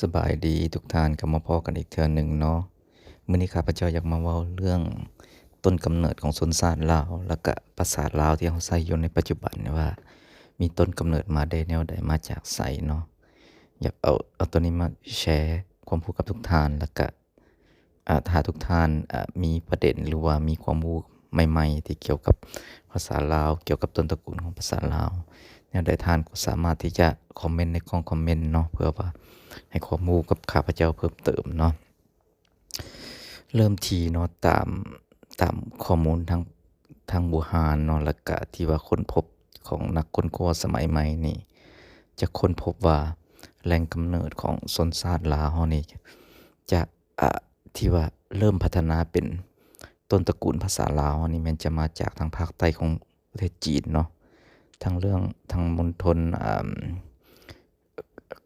สบายดีทุกท่านกลับมาพอกันอีกเทื่อหนึ่งเนาะมื้อนี้ข้าพเจ้าอยากมาเว้าเรื่องต้นกำเนิดของชนชาติลาวแล้วก็ภาษาลาวที่เฮาใช้อยู่ในปัจจุบันว่า มีต้นกำเนิดมาได้แนวใดมาจากไสเนาะอยากเอาเอาตัวนี้มาแชร์ความรู้กับทุกท่านแล้วก็อ่าถ้าทุกท่านมีประเด็นหรือว่ามีความรู้ใหม่ๆ ที่เกี่ยวกับภาษาลาว เกี่ยวกับต้นตระกูลของภาษาลาวแนวใดท่านก็สามารถที่จะคอมเมนต์ในกล่องคอมเมนต์เนาะเพื่อว่า ให้ความรู้กับข้าพเจ้าเพิ่มเติมเนาะเริ่มทีเนาะตามตามข้อมูลทางทางโบราณเนาะล้วก็ที่ว่าค้นพบของนักค้นคว้าสมัยใหม่นี่ จะค้นพบว่าแหล่งกำเนิดของชนชาติลาฮานี่จะอ่าที่ว่าเริ่มพัฒนาเป็นต้นตระกูลภาษาลาวนี่ม่นจะมาจากทางภาคใต้ของประเทศจีนเนาะทางเรื่องทางมณฑลอ่า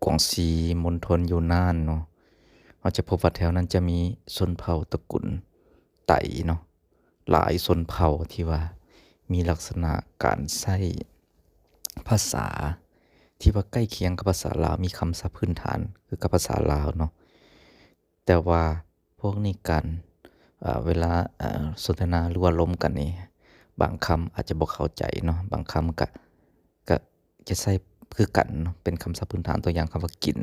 กวางซีมณฑลยูนานเนาะเราจะพบว่าแถวนั้นจะมีชนเผ่าตระกูลไต่เนาะหลายชนเผ่าที่ว่า มีลักษณะการใช้ภาษา ที่ว่าใกล้เคียงกับภาษาลาวมีคำศัพท์พื้นฐาน คือกับภาษาลาวเนาะแต่ว่าพวกนี้กันเวลาสนทนาหรือว่าล้มกันนี่บางคำอาจจะบ่เข้าใจเนาะบางคำก็ก็จะใช้ คือกันเป็นคำศัพท์พื้นฐานตัวอย่างคำว่ากิน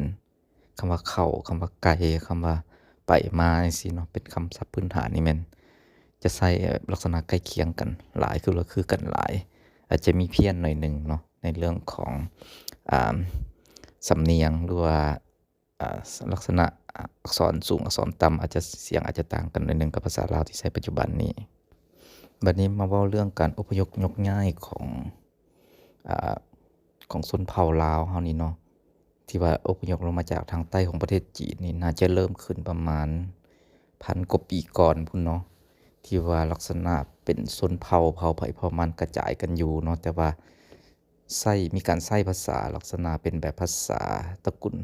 คำว่าเข้าคำว่าไกลคำว่าไปมาจังซี่เนาะเป็นคำศัพท์พื้นฐานนี่ม่นจะใช้ลักษณะใกล้เคียงกันหลายคือว่าคือกันหลาย อาจจะมีเพี้ยนหน่อยหนึ่งเนาะในเรื่องของอ่าสำเนียงหรือว่าอ่าลักษณะอักษรสูงอักษรต่ำอาจจะเสียงอาจจะต่างกันหน่อยหนึ่งกับภาษาลาวที่ใช้ปัจจุบันนี้บัดนี้มาว้าเรื่องการอพยพยกย้ายของอ่า ของชนเผ่าลาวเฮานี่เนาะที่ว่าอพยพลงมาจากทางใต้ของประเทศจีนนี่น่าจะเริ่มขึ้นประมาณพันกว่าปีก่อนพุ่นเนาะที่ว่าลักษณะเป็นชนเผ่าเผ่าไผ่เผ่ามันกระจายกันอยู่เนาะแต่ว่าใช้มีการใช้ภาษาลักษณะเป็นแบบภาษาตระกูล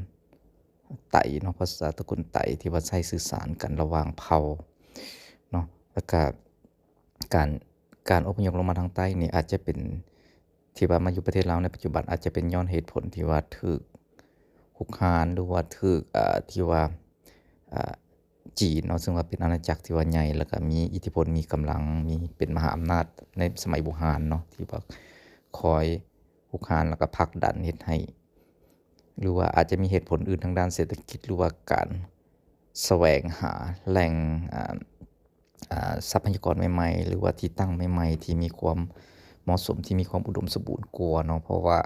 ไตเนาะภาษาตระกูลไตที่ว่าใช้สื่อสารกันระหว่างเผ่าเนาะแล้วก็การการอพยพลงมาทางใต้นี่อาจจะเป็น ที่ว่ามาอยู่ประเทศลาวในปัจจุบันอาจจะเป็นย้อนเหตุผลที่ว่าถูกคุกคานหรือว่าถูกอ่าที่ว่าจีนเนาะซึ่งว่าเป็นอาณาจักรที่ว่าใหญ่แล้วก็มีอิทธิพลมีกำลังมีเป็นมหาอำนาจในสมัยโบราณเนาะที่ว่าคอยคุกคานแล้วก็ผลักดันเฮ็ดให้ หรือว่าอาจจะมีเหตุผลอื่นทางด้านเศรษฐกิจหรือว่าการแสวงหาแหล่งทรัพยากรใหม่ๆ หรือว่าที่ตั้งใหม่ๆ ที่มีความ เหมาะสมที่มีความอุดมสมบูรณ์กว่าเนาะเพราะว่า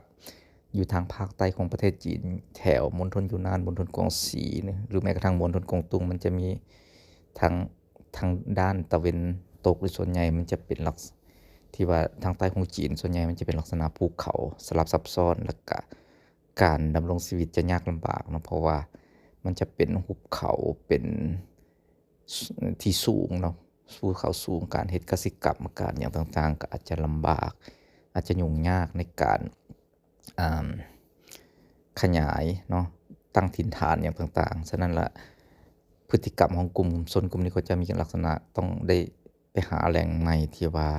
อยู่ทางภาคใต้ของประเทศจีน แถวมณฑลยูนนานมณฑลกวางซีเนี่ยหรือแม้กระทั่งมณฑลกวางตุ้งมันจะมีทางทางด้านตะเวนตกหรือส่วนใหญ่มันจะเป็นลักษที่ว่าทางใต้ของจีน ส่วนใหญ่มันจะเป็นลักษณะภูเขาสลับซับซ้อนแล้วก็การดำรงชีวิตจะยากลำบากเนาะเพราะว่ามันจะเป็นหุบเขาเป็นที่สูงเนาะ ภูเขาสูงการเฮ็ดกสิกรรมการหยังต่างๆ ก็อาจจะลำบาก อาจจะยุ่งยากในการขยายเนาะตั้งถิ่นฐานหยังต่างๆ ฉะนั้นละพฤติกรรมของกลุ่มชนกลุ่มนี้ก็จะมีลักษณะต้องได้ไปหาแหล่งใหม่ที่ว่า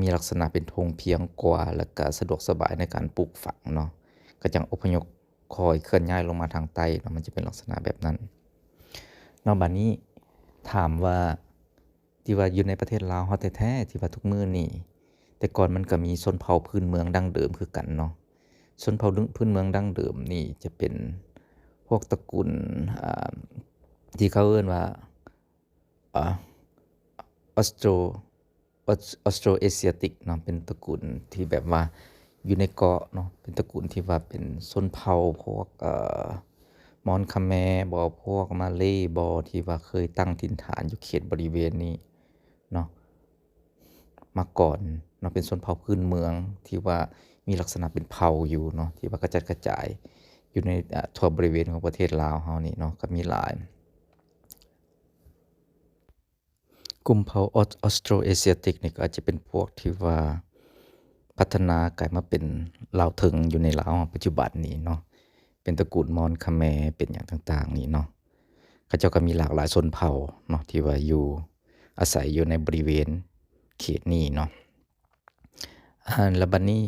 มีลักษณะเป็นธงเพียงกว่า แล้วก็สะดวกสบายในการปลูกฝังเนาะก็จังอพยพคอยเคลื่อนย้ายลงมาทางใต้เนาะมันจะเป็นลักษณะแบบนั้นนาะบัดนี้ถามว่า ที่ว่าอยู่ในประเทศลาวเฮาแท้ๆที่ว่าทุกมื้อนี้แต่ก่อนมันก็มีชนเผ่าพื้นเมืองดั้งเดิมคือกันเนาะชนเผ่าพื้นเมืองดั้งเดิมนี่จะเป็นพวกตระกูลอ่าที่เขาเอิ้นว่าออสโตรออสโตรเอเชียติกเนาะเป็นตระกูลที่แบบว่าอยู่ในเกาะเนาะเป็นตระกูลที่ว่าเป็นชนเผ่าพวกเอ่อมอญคาแมบ่พวกมาเลย์บ่ที่ว่าเคยตั้งถิ่นฐานอยู่เขตบริเวณนี้ มาก่อนเนาะเป็นชนเผ่าพื้นเมืองที่ว่ามีลักษณะเป็นเผ่าอยู่เนาะที่ว่ากระจัดกระจายอยู่ในทั่วบริเวณของประเทศลาวเฮานี่เนาะก็มีหลาย กลุ่มเผ่าออสโตรเอเชียติกนี่ก็อาจจะเป็นพวกที่ว่าพัฒนากลายมาเป็นลาวเถิงอยู่ในลาวปัจจุบันนี้เนาะเป็นตระกูลมอญคาแมเป็นหยังต่าง ๆ นี่เนาะเขาเจ้าก็มีหลากหลายชนเผ่าเนาะที่ว่าอยู่อาศัยอยู่ในบริเวณ เขตนี้เนาะแล้วบัดนี้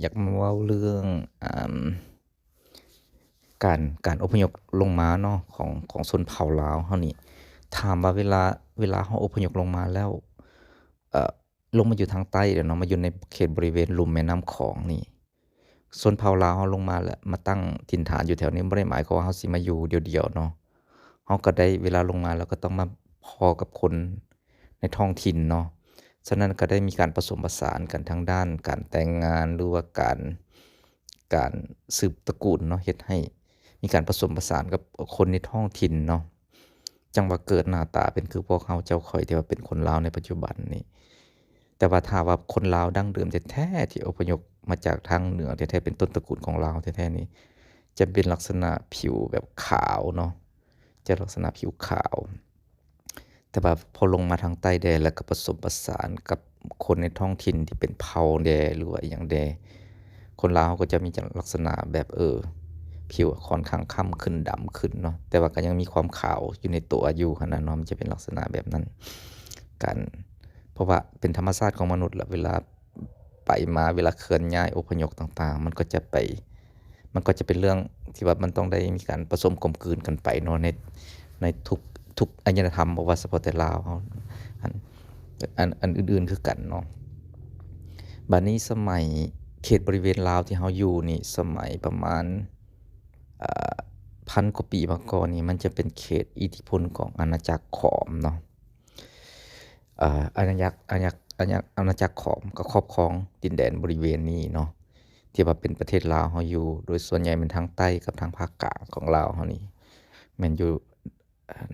อยากมาเว้าเรื่องอการการอพยพลงมาเนาะของของชนเผ่าลาวเฮานี่ถามว่าเวลาเวลาเฮาอพยพลงมาแล้วลงมาอยู่ทางใต้แล้วเนาะมาอยู่ในเขตบริเวณลุ่มแม่น้ำของนี่ชนเผ่าลาวเฮาลงมาแล้วมาตั้งถิ่นฐานอยู่แถวนี้บ่ได้หมายความว่าเฮาสิมาอยู่เดี่ยวๆเนาะเฮาก็ได้เวลาลงมาแล้วก็ต้องมาพอกับคนในท้องถิ่นเนาะ ฉะนั้นก็ได้มีการผสมผสานกันทางด้าน การแต่งงานหรือว่าการการสืบตระกูลเนาะเฮ็ดให้มีการผสมผสานกับคนในท้องถิ่นเนาะจังว่าเกิดหน้าตาเป็นคือพวกเฮาเจ้าข้อยที่ว่าเป็นคนลาวในปัจจุบันนี้แต่ว่าถ้าว่าคนลาวดั้งเดิมแท้ๆที่อพยพมาจากทางเหนือแท้ๆเป็นต้นตระกูลของลาวแท้ๆนี่จะเป็นลักษณะผิวแบบขาวเนาะจะลักษณะผิวขาว แต่ว่าพอลงมาทางใต้แดนแล้วก็ผสมผสานกับคนในท้องถิ่นที่เป็นเผ่าแดหรือว่าอย่างแดคนลาวก็จะมีลักษณะแบบเออ ผิวค่อนข้างค้ำขึ้นดำขึ้นเนาะแต่ว่าก็ยังมีความขาวอยู่ในตัวอยู่ขนาดนาะมันจะเป็นลักษณะแบบนั้นการเพราะว่าเป็นธรรมชาติของมนุษย์แหละเวลาไปมาเวลาเคลื่อนย้ายอพยพต่างๆ มันก็จะไป มันก็จะเป็นเรื่องที่ว่ามันต้องได้มีการผสมกลมกลืนกันไปเนาะในในทุก ทุกอารยธรรมบ่ว่าเฉพาะแต่ลาวอันอันอันอื่นๆคือกันเนาะบัดนี้สมัยเขตบริเวณลาวที่เฮาอยู่นี่สมัยประมาณพันกว่าปีมาก่อนนี่มันจะเป็นเขตอิทธิพลของอาณาจักรขอมเนาะอาอาณาจักรอาณาจักรอาณาอาณาจักรขอมก็ครอบครองดินแดนบริเวณนี้เนาะที่ว่าเป็นประเทศลาวเฮาอยู่ โดยส่วนใหญ่เป็นทางใต้กับทางภาคกลางของลาวเฮานี่ม่นอยู่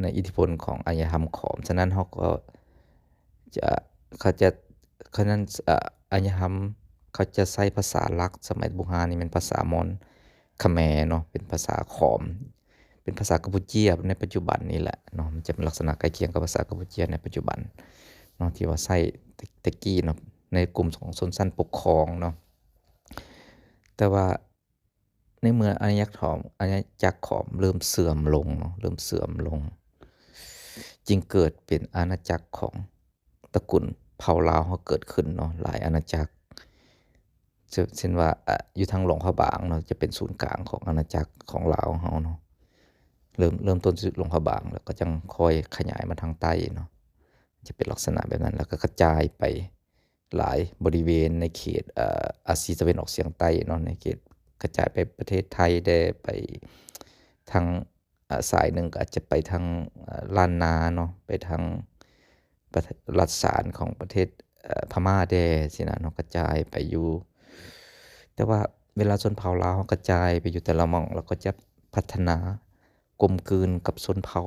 ในอิทธิพลของอารยธรรมขอม ฉะนั้นเฮาก็จะเขาจะฉะนั้นอารยธรรมเขาจะใช้ภาษาลักสมัยโบราณนี่แม่นภาษามอญคแมเนาะเป็นภาษาขอม เป็นภาษากัมพูเชียในปัจจุบันนี่แหละเนาะมันจะเป็นลักษณะใกล้เคียงกับภาษากัมพูเชียในปัจจุบันเนาะที่ว่าใช้ตะกี้เนาะในกลุ่มของชนชั้นปกครองเนาะแต่ว่า ในเมื่ออาณาจักรขอมอาณาจักรขอมเริ่มเสื่อมลงเนาะเริ่มเสื่อมลง จึงเกิดเป็นอาณาจักรของตระกูลเผ่าลาวเฮาเกิดขึ้นเนาะหลายอาณาจักรเช่นว่าอยู่ทางหลวงพระบางเนาะจะเป็นศูนย์กลางของอาณาจักรของลาวเฮาเนาะเริ่มเริ่มต้นที่หลวงพระบางแล้วก็จังคอยขยายมาทางใต้เนาะจะเป็นลักษณะแบบนั้นแล้วก็กระจายไปหลายบริเวณในเขตเอ่ออาซีตะวันออกเฉียงใต้เนาะในเขต กระจายไปประเทศไทยได้ไปทางสายหนึ่งก็อาจจะไปทางล้านนาเนาะไปทางรัฐสานของประเทศเอ่อพม่าแดสินะเนาะกระจายไปอยู่ แต่ว่าเวลาชนเผ่าลาวกระจายไปอยู่แต่ละหม่องเราก็จะพัฒนากลมกลืนกับชนเผ่า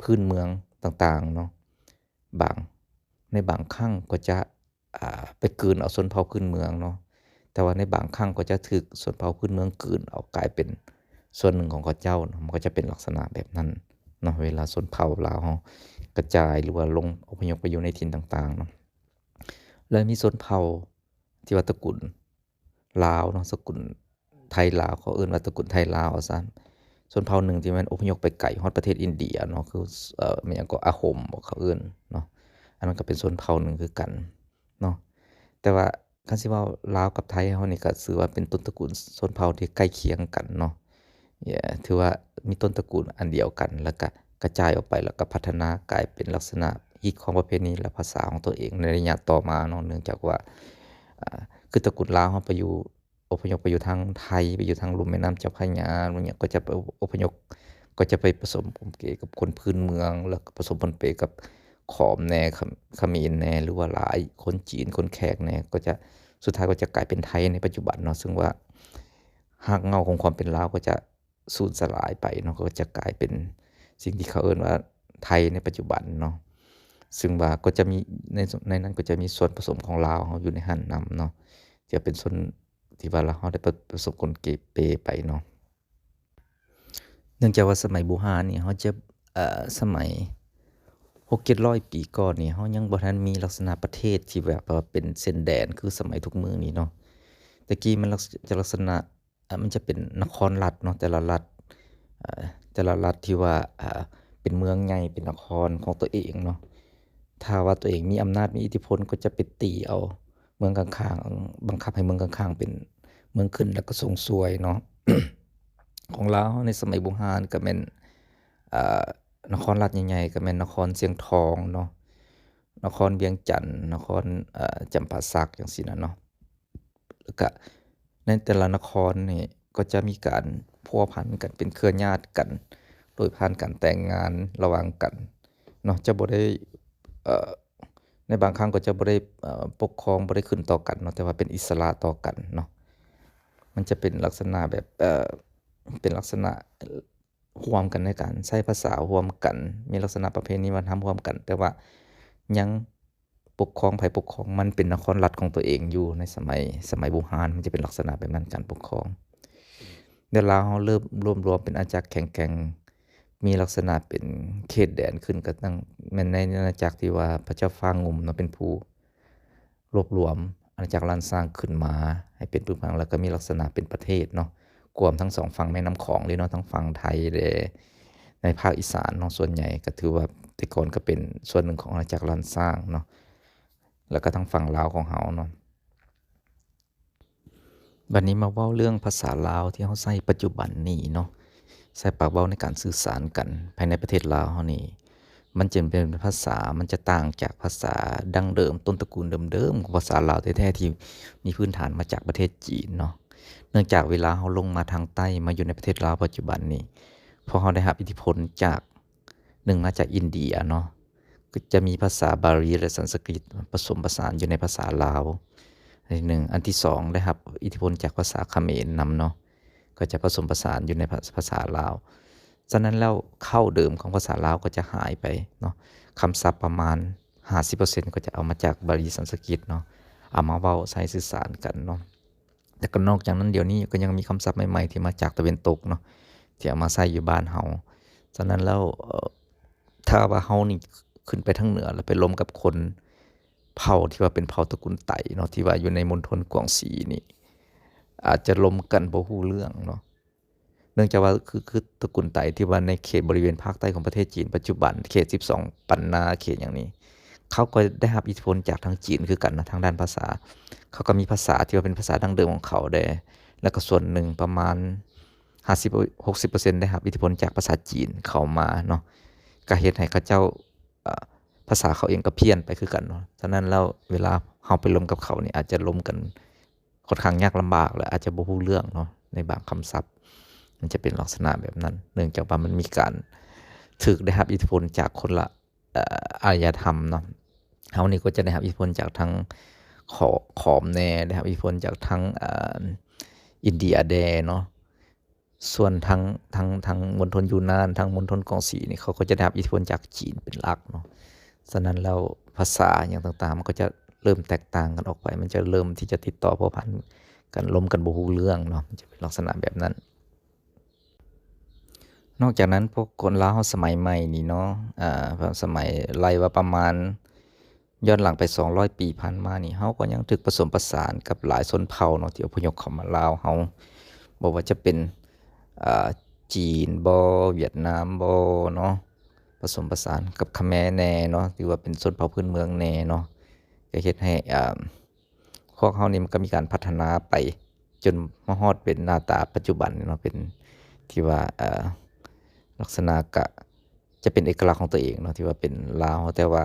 พื้นเมืองต่างๆเนาะบางในบางครั้งก็จะไปกลืนเอาชนเผ่าพื้นเมืองเนาะ แต่ว่าในบางครั้งก็จะถูกชนเผาพื้นเมืองกืนเอากลายเป็นส่วนหนึ่งของเขาเจ้าเนาะมันก็จะเป็นลักษณะแบบนั้นเนาะเวลาชนเผาลาวเฮากระจายหรือว่าลงอพยพไปอยู่ในถิ่นต่างๆเนาะแล้วมีชนเผาที่ว่าตกูลลาวเนาะสกุลไทยลาวเขาเอิ้นว่าตกูลไทยลาวว่าซั่นส่วนเผ่าหนึ่งที่มันอพยพไปไกลฮอดประเทศอินเดียเนาะคือเอ่อม่นยังก็อาห่มบ่เขาเอิ้นเนาะอันนั้นก็เป็นชนเผ่าหนึ่งคือกันเนาะแต่ว่า คันสิว้าลาวกับไทยเฮานี่ก็ถือว่าเป็นต้นตระกูลชนเผ่าที่ใกล้เคียงกันเนาะถือว่ามีต้นตระกูลอันเดียวกัน แล้วก็กระจายออกไปแล้วก็พัฒนากลายเป็นลักษณะอีกของประเพณีและภาษาของตัวเองในระยะต่อมาเนาะเนื่องจากว่าคือตระกูลลาวเฮาไปอยู่อพยพไปอยู่ทางไทยไปอยู่ทางลุ่มแม่น้ำเจ้าพระยาอะไรเงี้ยก็จะไปอพยพก็จะไปผสมปนเปกับคนพื้นเมือง แล้วผสมปนเปกับ ขอมแน่ขเขมรแน่หรือว่าหลายคนจีนคนแขกแน่ก็จะสุดท้ายก็จะกลายเป็นไทยในปัจจุบันเนาะซึ่งว่ารากเงาของความเป็นลาวก็จะสูญสลายไปเนาะก็จะกลายเป็นสิ่งที่เขาเอิ้นว่าไทยในปัจจุบันเนาะซึ่งว่าก็จะมีในในนั้นก็จะมีส่วนผสมของลาวเฮาอยู่ในหั้นนำเนาะจะเป็นส่วนที่ว่าเราได้ประสบผลเกเปไปเนาะเนื่องจากว่าสมัยโบราณนี่เฮาจะสมัย เอ่อสมัยปีก่อนนี่เฮายังบ่ทันมีลักษณะประเทศที่แบบว่าเป็นเส้นแดนคือสมัยทุกมือนี้เนาะแต่กี้มันลักจะลักษณะมันจะเป็นนครรัฐเนาะแต่ละรัฐแต่ละรัฐที่ว่าเป็นเมืองใหญ่เป็นนครของตัวเองเนาะถ้าว่าตัวเองมีอำนาจมีอิทธิพลก็จะไปตีเอาเมืองข้างๆบังคับให้เมืองข้างๆเป็นเมืองขึ้นแล้วก็ส่งสวยเนาะของลาวเราในสมัยโบราณก็แม่นอ่า นครรัฐใหญ่ๆก็แม่นนครเสียงทองเนาะนครเวียงจันทน์นครจำปาสักจังซี้น่ะเนาะแล้วก็ในแต่ละนครนี่ก็จะมีการพัวพันกันเป็นเครือญาติกัน โดยผ่านการแต่งงานระหว่างกันเนาะจะบ่ได้ในบางครั้งก็จะบ่ได้ปกครองบ่ได้ขึ้นต่อกันเนาะแต่ว่าเป็นอิสระต่อกันเนาะมันจะเป็นลักษณะแบบเป็นลักษณะ ร่วมกันในการใช้ภาษาร่วมกัน มีลักษณะประเพณีวัฒนธรรมร่วมกัน แต่ว่ายังปกครองไผปกครองมันเป็นนครรัฐของตัวเองอยู่ในสมัยสมัยโบราณมันจะเป็นลักษณะแบบนั้นการปกครองเดี๋ยวลาวเราเริ่มรวมรวมเป็นอาณาจักรแข็งแกร่งมีลักษณะเป็นเขตแดนขึ้นก็ตั้งม่นในอาณาจักรที่ว่าพระเจ้าฟ้างุ่มเนาะเป็นผู้รวบรวมอาณาจักรล้านช้างขึ้นมา ให้เป็นปึกแผ่นแล้วก็มีลักษณะเป็นประเทศเนาะ กวมทั้ง2ฝั่งแม่น้ำของเลยเนาะทั้งฝั่งไทยและในภาคอีสานเนาะส่วนใหญ่ก็ถือว่าแต่ก่อนก็เป็นส่วนหนึ่งของอาณาจักรล้านช้างเนาะแล้วก็ทางฝั่งลาวของเราเนาะบัดนี้มาเว้าเรื่องภาษาลาวที่เราใช้ปัจจุบันนี้เนาะใช้ปากเว้าในการสื่อสารกัน ภายในประเทศลาวเรานี่มันจะเป็นภาษา มันจะต่างจากภาษาดั้งเดิมต้นตระกูลเดิมๆของภาษาลาวแท้ๆที่มีพื้นฐานมาจากประเทศจีนเนาะ เนื่องจากเวลาเราลงมาทางใต้มาอยู่ในประเทศลาวปัจจุบันนี้เพราะเราได้รับอิทธิพลจาก1มาจากอินเดียเนาะก็จะมีภาษาบาลีและสันสกฤตผสมผสานอยู่ในภาษาลาวอันที่1อันที่2ได้รับอิทธิพลจากภาษาเขมรนำเนาะก็จะผสมผสานอยู่ในภาษาลาวฉะนั้นแล้วเข้าเดิมของภาษาลาวก็จะหายไปเนาะคำศัพท์ประมาณ 50%ก็จะเอามาจากบาลีสันสกฤตเนาะเอามาเว้าใช้สื่อสารกันเนาะ แต่ก็นอกจากนั้นเดี๋ยวนี้ก็ยังมีคำศัพท์ใหม่ ๆ ที่มาจากตะเวนตกเนาะที่เอามาใช้อยู่บ้านเราฉะนั้นแล้วถ้าว่าเรานี่ขึ้นไปทางเหนือ แล้วไปรวมกับคนเผ่าที่ว่าเป็นเผ่าตระกูลไต่เนาะที่ว่าอยู่ในมณฑลกวางสีนี่ อาจจะรวมกันบ่รู้เรื่องเนาะเนื่องจากว่าคือคือตระกูลไต่ที่ว่าในเขตบริเวณภาคใต้ของประเทศจีนปัจจุบันเขต 12 ปันนาเขตหยังนี้ เขาก็ได้รับอิทธิพลจากทางจีนคือกันนะทางด้านภาษา เขาก็มีภาษาที่ว่าเป็นภาษาดั้งเดิมของเขาแด่แล้วก็ส่วนหนึ่งประมาณ50-60%ได้รับอิทธิพลจากภาษาจีนเข้ามาเนาะก็เฮ็ดให้เขาเจ้าภาษาเขาเองก็เพี้ยนไปคือกันเนาะฉะนั้นแล้วเวลาเราไปรวมกับเขาเนี่ยอาจจะรวมกันค่อนข้างยากลำบากและอาจจะบ่รู้เรื่องเนาะในบางคำศัพท์ มันจะเป็นลักษณะแบบนั้น เนื่องจากว่ามันมีการถูกได้รับอิทธิพลจากคนละอ่ออารยธรรมเนาะ เรานี่ก็จะได้รับอิทธิพลจากทางขอขอมแหน่ได้รับอิทธิพลจากทางอินเดียแดเนาะส่วนทางทางทางมณฑลยูนนานทางมณฑลกวางสีนี่เขาก็จะได้รับอิทธิพลจากจีนเป็นหลักเนาะฉะนั้นแล้วภาษาหยังต่างๆ มันก็จะเริ่มแตกต่างกันออกไป มันจะเริ่มที่จะติดต่อพัวพันกันรวมกันบ่รู้เรื่องเนาะมันจะเป็นลักษณะแบบนั้น นอกจากนั้นพวกคนลาวสมัยใหม่นี่เนาะอ่าสมัยไล่ว่าประมาณ ย้อนหลังไป 200 ปีผ่านมานี่เราก็ยังถูกผสมผสานกับหลายชนเผ่าเนาะที่อพยพเข้ามาลาวเราบ่ว่าจะเป็นจีนบ่เวียดนามบ่เนาะผสมผสานกับเขมแหน่เนาะถือว่าเป็นชนเผ่าพื้นเมืองแหน่เนาะก็เฮ็ดให้อ่าพวกเรานี่มันก็มีการพัฒนาไปจนมาฮอดเป็นหน้าตาปัจจุบันเนาะเป็นที่ว่าอ่าลักษณะก็จะเป็นเอกลักษณ์ของตัวเองเนาะที่ว่าเป็นลาวแต่ว่า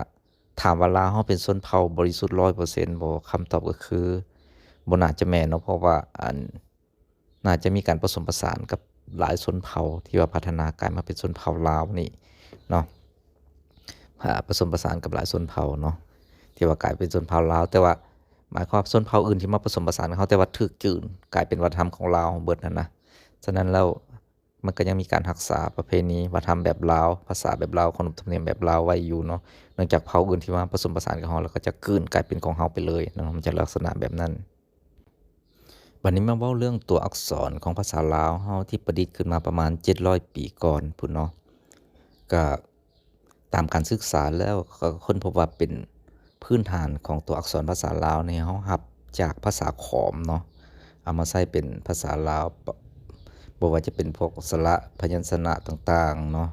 ถามว่าลาวเราเป็นชนเผ่าบริสุทธิ์100%บ่คำตอบก็คือบน่าจจะแม่นเนาะเพราะว่าอันน่าจะมีการผสมผสานกับหลายชนเผ่าที่ว่าพัฒนากลายมาเป็นชนเผ่าลาวนี่เนาะผสมผสานกับหลายชนเผ่าเนาะที่ว่ากลายเป็นชนเผ่าลาวแต่ว่าหมายความว่าชนเผ่าอื่นที่มาผสมผสานกับเราแต่ว่าถูกกลืนกลายเป็นวัฒนธรรมของลาวเบิดนั่นนะฉะนั้นแล้ว มันก็ยังมีการรักษาประเพณีวัฒนธรรมแบบลาว ภาษาแบบลาวขนบธรรมเนียมแบบลาวไว้อยู่เนาะเนื่องจากเผ่าอื่นที่มาผสมผสานกับเราแล้วก็จะกลืนกลายเป็นของเราไปเลยนะมันจะลักษณะแบบนั้นบัดนี้มาเว้าเรื่องตัวอักษรของภาษาลาวเราที่ประดิษฐ์ขึ้นมาประมาณ 700 ปีก่อนพู้นเนาะก็ตามการศึกษาแล้วก็ค้นพบว่าเป็นพื้นฐานของตัวอักษรภาษาลาวในเรารับจากภาษาขอมเนาะเอามาใช้เป็นภาษาลาว บ่ว่าจะเป็นพวกสระพยัญชนะต่างๆเนาะ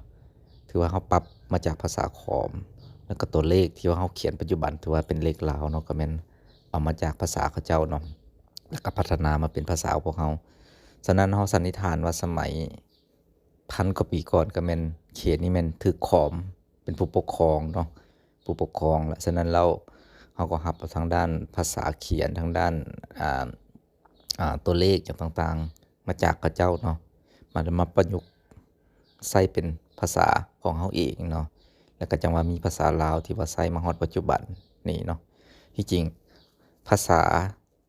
ถือว่าเราปรับมาจากภาษาขอม แล้วก็ตัวเลขที่ว่าเราเขียนปัจจุบันถือว่าเป็นเลขลาวเนาะก็แม่นเอามาจากภาษาเขาเจ้าเนาะแล้วก็พัฒนามาเป็นภาษาของพวกเราฉะนั้นเราสันนิษฐานว่าสมัยพันกว่าปีก่อนก็แม่นเขตนี้แม่นถูกขอมเป็นผู้ปกครองเนาะผู้ปกครองและฉะนั้นแล้วเราก็รับทางด้านภาษาเขียนทางด้านตัวเลขอย่างต่างๆ มาจากเขาเจ้าเนาะมามาประยุกต์ใส่เป็นภาษาของเฮาเองเนาะแล้วก็จังว่ามีภาษาลาวที่ว่าใช้มาฮอดปัจจุบันนี้เนาะที่จริงภาษา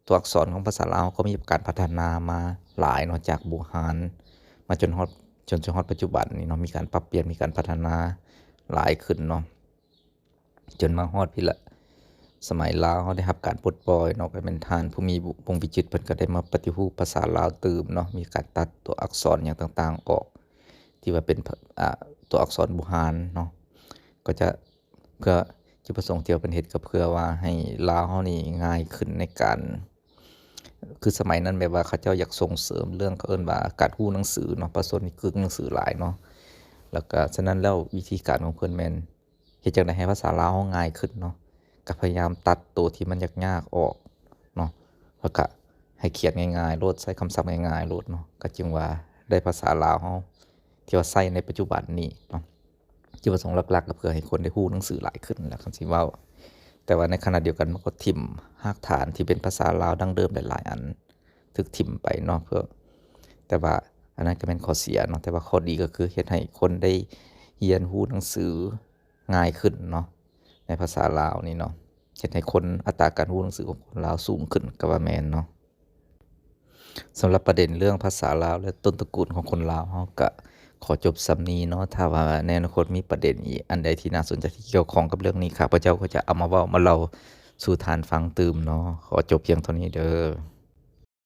ตัวอักษรของภาษาลาวก็มีการพัฒนามาหลายเนาะจากบูหารมาจนฮอดจนจนฮอดปัจจุบันนี้เนาะมีการปรับเปลี่ยนมีการพัฒนาหลายขึ้นเนาะจนมาฮอดพี่ละ สมัยลาวเขาได้รับการปลดปล่อยเนาะก็เป็นทานผู้มีวงวิจิตเพิ่นก็ได้มาปฏิรูปภาษาลาวเตื่มเนาะมีการตัดตัวอักษรอย่างต่างๆออก ที่ว่าเป็นตัวอักษรบูหารเนาะก็จะเพื่อจุดประสงค์ที่ว่าเป็นเฮ็ดก็เพื่อว่าให้ลาวเฮานี่ง่ายขึ้นในการ คือสมัยนั้นแบบว่าเขาเจ้าอยากส่งเสริมเรื่องเอิ้นว่าการฮู้หนังสือเนาะประสนกึกหนังสือหลายเนาะแล้วก็ฉะนั้นแล้ววิธีการของเพิ่นแม่นเฮ็ดจั่งใดให้ภาษาลาวเฮาง่ายขึ้นเนาะ ก็พยายามตัดตัวที่มันยากๆออกเนาะแล้วก็ให้เขียนง่ายๆโลดใช้คำศัพท์ง่ายๆโลดเนาะก็จึงว่าได้ภาษาลาวเฮาที่ว่าใช้ในปัจจุบันนี้เนาะจุดประสงค์หลักๆก็เพื่อให้คนได้ฮู้หนังสือหลายขึ้นแหละคันสิเว้า แต่ว่าในขณะเดียวกันมันก็ทิ่มรากฐานที่เป็นภาษาลาวดั้งเดิมหลายๆอันถูกทิ่มไปเนาะเพื่อ แต่ว่าอันนั้นก็เป็นข้อเสียเนาะแต่ว่าข้อดีก็คือเฮ็ดให้คนได้เรียนรู้หนังสือง่ายขึ้นเนาะ ในภาษาลาวนี่เนาะเห็นให้คนอัตราการรู้หนังสือของคนลาวสูงขึ้นก็ว่าแมนเนาะสำหรับประเด็นเรื่องภาษาลาว และต้นตระกูลของคนลาวเฮาก็ขอจบสำนีเนาะถ้าว่าในอนาคตมีประเด็นอีกอันใดที่น่าสนใจที่เกี่ยวข้องกับเรื่องนี้ข้าพเจ้าก็จะเอามาเว้ามาเล่าสู่ทานฟังตื่มเนาะขอจบเพียงเท่านี้เด้อ